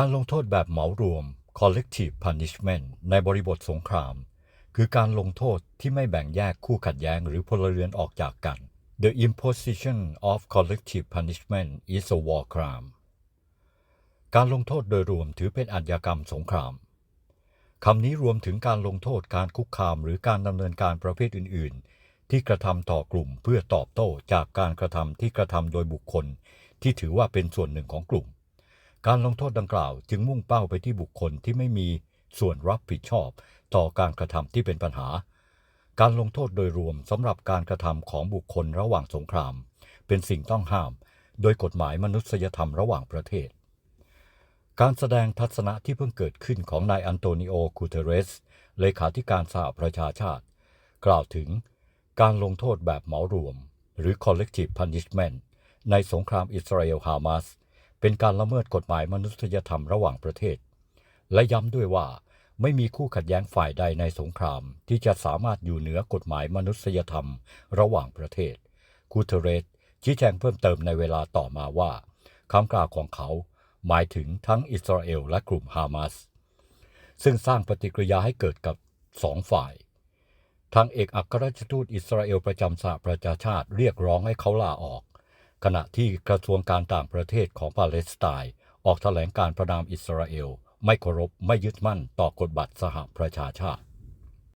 การลงโทษแบบเหมารวม collective punishment ในบริบทสงคราม คือการลงโทษที่ไม่แบ่งแยกคู่ขัดแย้งหรือพลเรือนออกจากกัน The imposition of collective punishment is a war crime การลงโทษโดยรวมถือเป็นอาชญากรรมสงคราม คำนี้รวมถึงการลงโทษการคุกคามหรือการดำเนินการประเภทอื่น ๆ ที่กระทำต่อกลุ่มเพื่อตอบโต้จากการกระทำที่กระทำโดยบุคคล ที่ถือว่าเป็นส่วนหนึ่งของกลุ่ม การลงโทษดังกล่าวจึงมุ่งเป้าไปที่บุคคลที่ไม่มีส่วนรับผิดชอบต่อการกระทำที่เป็นปัญหา การลงโทษโดยรวมสำหรับการกระทำของบุคคลระหว่างสงคราม เป็นสิ่งต้องห้าม โดยกฎหมายมนุษยธรรมระหว่างประเทศ การแสดงทัศนะที่เพิ่งเกิดขึ้นของนายอันโตนิโอกูเตเรส เลขาธิการสหประชาชาติ กล่าวถึงการลงโทษแบบเหมารวม หรือ collective punishment ในสงครามอิสราเอลฮามาส เป็นการละเมิดกฎหมายมนุษยธรรมระหว่างประเทศ และย้ำด้วยว่าไม่มีคู่ขัดแย้งฝ่ายใดในสงครามที่จะสามารถอยู่เหนือกฎหมายมนุษยธรรมระหว่างประเทศกูเทเรสชี้แจงเพิ่มเติมในเวลาต่อมาว่าคำกล่าวของเขาหมายถึงทั้งอิสราเอลและกลุ่มฮามาส ซึ่งสร้างปฏิกิริยาให้เกิดกับสองฝ่าย ทางเอกอัครราชทูตอิสราเอลประจำสหประชาชาติเรียกร้องให้เขาลาออก ขณะที่กระทรวงการต่างประเทศของปาเลสไตน์ออกแถลงการประนามอิสราเอล ไม่เคารพไม่ยึดมั่นต่อกฎบัตรสหประชาชาติ